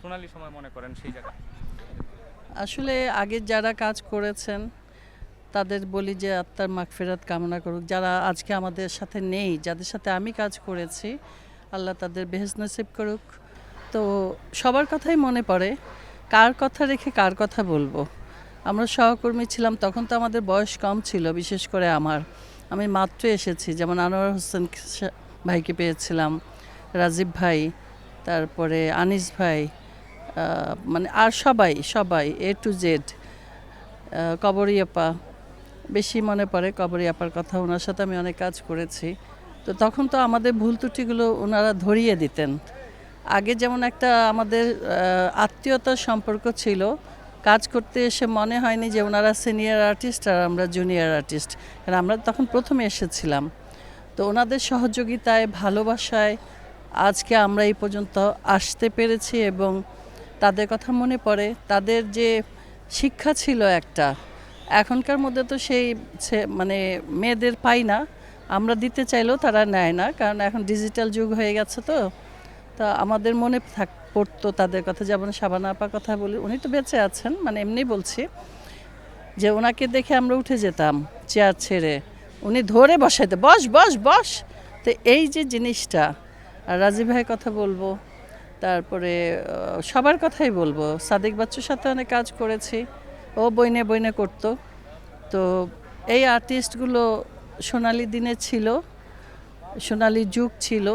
সোনালী সময় মনে করেন সেই জায়গা আসলে আগে যারা কাজ করেছেন, তাদের বলি যে আত্মার মাগফিরাত কামনা করুক। যারা আজকে আমাদের সাথে নেই, যাদের সাথে আমি কাজ করেছি, আল্লাহ তাদের বেহেজ নসিব করুক। তো সবার কথাই মনে পড়ে, কার কথা রেখে কার কথা বলব? আমরা সহকর্মী ছিলাম, তখন তো আমাদের বয়স কম ছিল, বিশেষ করে আমার। আমি মাত্র এসেছি, যেমন আনোয়ার হোসেন ভাইকে পেয়েছিলাম, রাজীব ভাই, তারপরে আনিস ভাই মানে আর সবাই সবাই এ টু জেড কবরিয়াপা বেশি মনে পড়ে কবরিয়াপার কথা, ওনার সাথে আমি অনেক কাজ করেছি। তো তখন তো আমাদের ভুল ত্রুটিগুলো ওনারা ধরিয়ে দিতেন। আগে যেমন একটা আমাদের আত্মীয়তার সম্পর্ক ছিল, কাজ করতে এসে মনে হয়নি যে ওনারা সিনিয়র আর্টিস্ট আর আমরা জুনিয়র আর্টিস্ট কারণ আমরা তখন প্রথমে এসেছিলাম। তো ওনাদের সহযোগিতায়, ভালোবাসায় আজকে আমরা এই পর্যন্ত আসতে পেরেছি এবং তাদের কথা মনে পড়ে। তাদের যে শিক্ষা ছিল একটা, এখনকার মধ্যে তো সেই মানে মেয়েদের পাই না। আমরা দিতে চাইলেও তারা নেয় না, কারণ এখন ডিজিটাল যুগ হয়ে গেছে তো। তা আমাদের মনে থাক, পড়তো তাদের কথা, যেমন শাবানা আপার কথা বলি, উনি তো বেঁচে আছেন মানে এমনি বলছি। যে ওনাকে দেখে আমরা উঠে যেতাম চেয়ার ছেড়ে। উনি ধরে বসাইতে, বস বস বস। তো এই যে জিনিসটা, আর রাজীব ভাইয়ের কথা বলব তারপরে সবার কথাই বলব। সাদিক বাচ্চুর সাথে অনেক কাজ করেছি। ও বইনে বইনে করতো। তো এই আর্টিস্টগুলো সোনালি দিনে ছিল, সোনালি যুগ ছিল।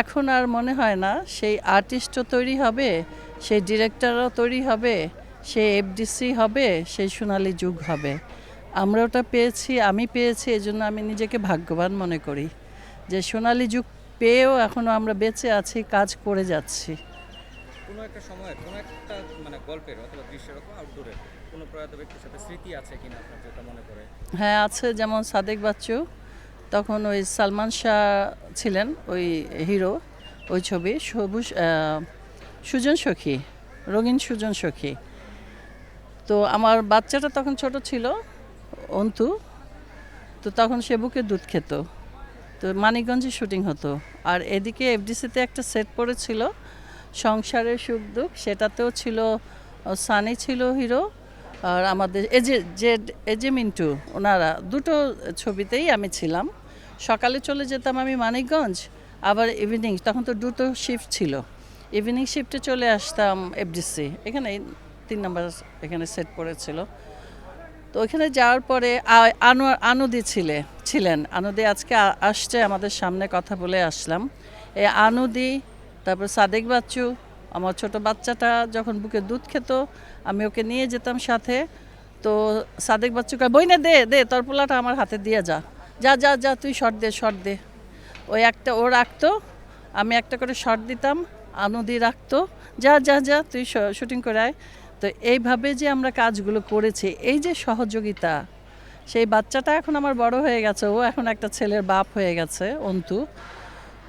এখন আর মনে হয় না, সেই আর্টিস্টও তৈরি হবে, সেই ডিরেক্টরও তৈরি হবে, সেই এফডিসি হবে, সেই সোনালি যুগ হবে। আমরা ওটা পেয়েছি, আমি পেয়েছি, এজন্য আমি নিজেকে ভাগ্যবান মনে করি যে সোনালি যুগ পেয়েও এখনও আমরা বেঁচে আছি কাজ করে যাচ্ছি। কোনো একটা সময় কোনো একটা মানে গল্পের অথবা দৃশ্যের অথবা আউটডোরের কোনো প্রয়াত ব্যক্তির সাথে স্মৃতি আছে কিনা আপনার যেটা মনে করে হ্যাঁ আছে যেমন সাদেক বাচ্চু তখন ওই সালমান শাহ ছিলেন ওই হিরো ওই ছবি সবুজ সুজন সখী রঙিন সুজন সখী। তো আমার বাচ্চাটা তখন ছোট ছিল অন্তু তো তখন সে বুকে দুধ খেত। তো মানিকগঞ্জে শুটিং হতো। আর এদিকে এফডিসিতে একটা সেট পড়েছিল, সংসারের সুখ দুঃখ, সেটাতেও ছিল সানি ছিল হিরো আর আমাদের এজে জেড এজে মিন্টু, ওনারা দুটো ছবিতেই আমি ছিলাম। সকালে চলে যেতাম আমি মানিকগঞ্জ, আবার ইভিনিং তখন তো দুটো শিফট ছিল। ইভিনিং শিফটে চলে আসতাম এফডিসি এখানে তিন নম্বর এখানে সেট পড়েছিল। তো ওইখানে যাওয়ার পরে আনোয়ার আনুদি ছিলে, ছিলেন। আনুদি আজকে আসছে আমাদের সামনে কথা বলে আসলাম। এই আনুদি, তারপর সাদেক বাচ্চু, আমার ছোট বাচ্চাটা যখন বুকে দুধ খেত, আমি ওকে নিয়ে যেতাম সাথে। তো সাদেক বাচ্চুকে বই না দে দে, তোর পোলাটা আমার হাতে দিয়ে যা। যা যা যা, তুই শর্ট দে শর্ট দে। ওই একটা, ও রাখতো, আমি একটা করে শর্ট দিতাম, আনুদি রাখতো। যা যা যা, তুই শুটিং করে আয়। তো এইভাবে যে আমরা কাজগুলো করেছি, এই যে সহযোগিতা, সেই বাচ্চাটা এখন আমার বড় হয়ে গেছে, ও এখন একটা ছেলের বাপ হয়ে গেছে, অন্তু।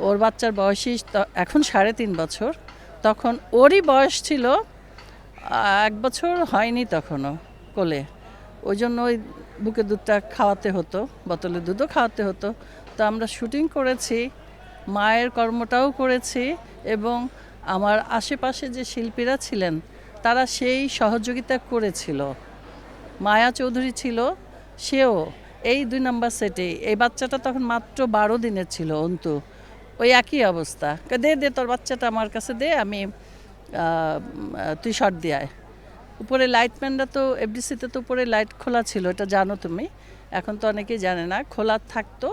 ওর বাচ্চার বয়সই এখন সাড়ে তিন বছর। তখন ওরই বয়স ছিল এক বছর হয়নি তখনও কোলে। ওই জন্য ওই বুকে দুধটা খাওয়াতে হতো বোতলে দুধও খাওয়াতে হতো। তো আমরা শুটিং করেছি, মায়ের কর্মটাও করেছি এবং আমার আশেপাশে যে শিল্পীরা ছিলেন তারা সেই সহযোগিতা করেছিল। মায়া চৌধুরী ছিল, সেও এই দুই নম্বর সেটে। এই বাচ্চাটা তখন মাত্র বারো দিনের ছিল, অন্তু। ওই একই অবস্থা। দে দে, তোর বাচ্চাটা আমার কাছে দে, আমি তুই শর্ট দিয়ে আয়। উপরে লাইটম্যানরা তো এফডিসিতে তো উপরে লাইট খোলা ছিল, এটা জানো তুমি? এখন তো অনেকেই জানে না। খোলা থাকতো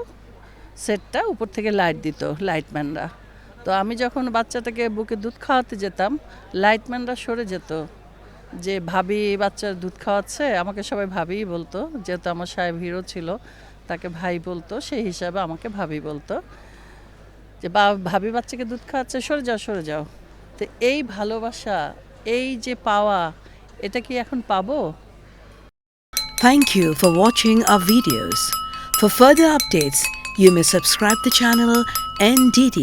সেটটা, উপর থেকে লাইট দিত লাইটম্যানরা তো আমি যখন বাচ্চাটাকে বুকে দুধ খাওয়াতে যেতাম লাইটম্যানরা সরে যেত যে ভাবি বাচ্চার দুধ খাওয়াচ্ছে? আমাকে সবাই ভাবিই বলতো যেহেতু আমার সাহেব হিরো ছিল তাকে ভাই বলতো সেই হিসাবে আমাকে ভাবি বলতো যে বা ভাবি বাচ্চাকে দুধ খাওয়াচ্ছে সরে যাও সরে যাও। তো এই ভালোবাসা এই যে পাওয়া এটা কি এখন পাবো? Thank you for watching our videos. For further updates, you may subscribe the channel NDD